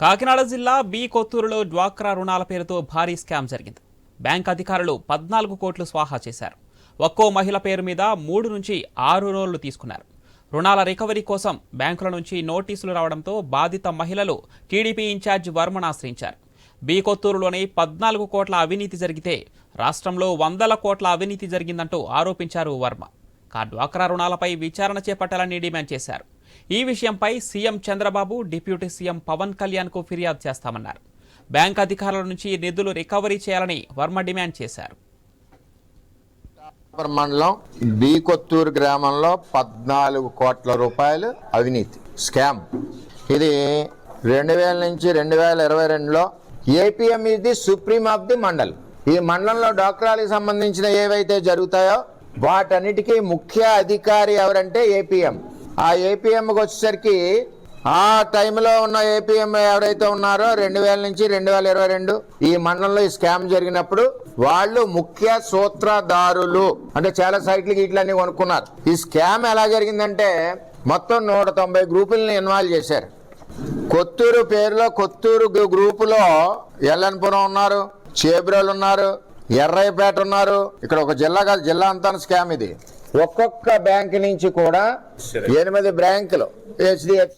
కాకినాడ జిల్లా బి కొత్తూరులో డ్వాక్రా రుణాల పేరుతో భారీ స్కామ్ జరిగింది. బ్యాంక్ అధికారులు పద్నాలుగు కోట్లు స్వాహా చేశారు. ఒక్కో మహిళ పేరు మీద మూడు నుంచి ఆరు రోజులు తీసుకున్నారు. రుణాల రికవరీ కోసం బ్యాంకుల నుంచి నోటీసులు రావడంతో బాధిత మహిళలు టీడీపీ ఇన్ఛార్జ్ వర్మను ఆశ్రయించారు. బి కొత్తూరులోని పద్నాలుగు కోట్ల అవినీతి జరిగితే రాష్ట్రంలో వందల కోట్ల అవినీతి జరిగిందంటూ ఆరోపించారు వర్మ. కా డ్వాక్రా రుణాలపై విచారణ చేపట్టాలని డిమాండ్ చేశారు. ఈ విషయంపై CM Chandrababu deputy CM Pawan కళ్యాణ్కు ఫిర్యాదు చేస్తామన్నారు. బ్యాంక్ అధికారుల నుంచి నిధులు రికవరీ చేయాలని వర్మ డిమాండ్ చేశారు. మండలం బి కొత్తూరు గ్రామంలో పద్నాలుగు కోట్ల రూపాయలు అవినీతి స్కామ్. ఇది రెండు వేల నుంచి రెండు వేల ఇరవై రెండులో ఏపీఎం ఇది the supreme of the mandal. ఈ మండలంలో డాక్టరాలకు సంబంధించిన ఏవైతే జరుగుతాయో వాటన్నిటికీ ముఖ్య అధికారి ఎవరంటే ఏపీఎం. ఆ ఏపీఎంకి వచ్చేసరికి ఆ టైంలో ఉన్న ఏపీఎం ఎవరైతే ఉన్నారో రెండు వేల నుంచి రెండు వేల ఇరవై రెండు ఈ మండలంలో ఈ స్కామ్ జరిగినప్పుడు వాళ్ళు ముఖ్య సూత్రధారులు. అంటే చాలా సైట్లకి ఇట్లన్నీ కొనుక్కున్నారు. ఈ స్కామ్ ఎలా జరిగిందంటే మొత్తం నూట తొంభై గ్రూపుల్ని ఇన్వాల్వ్ చేశారు. కొత్తూరు పేరులో కొత్తూరు గ్రూపులో ఎల్లన్పురం ఉన్నారు చేబ్రోలు ఉన్నారు ఎర్రయ్యపేట ఉన్నారు. ఇక్కడ ఒక జిల్లా కాదు జిల్లా అంతా స్కామ్ ఇది. ఒక్కొక్క బ్యాంక్ నుంచి కూడా ఎనిమిది బ్యాంకులు హెచ్డిఎఫ్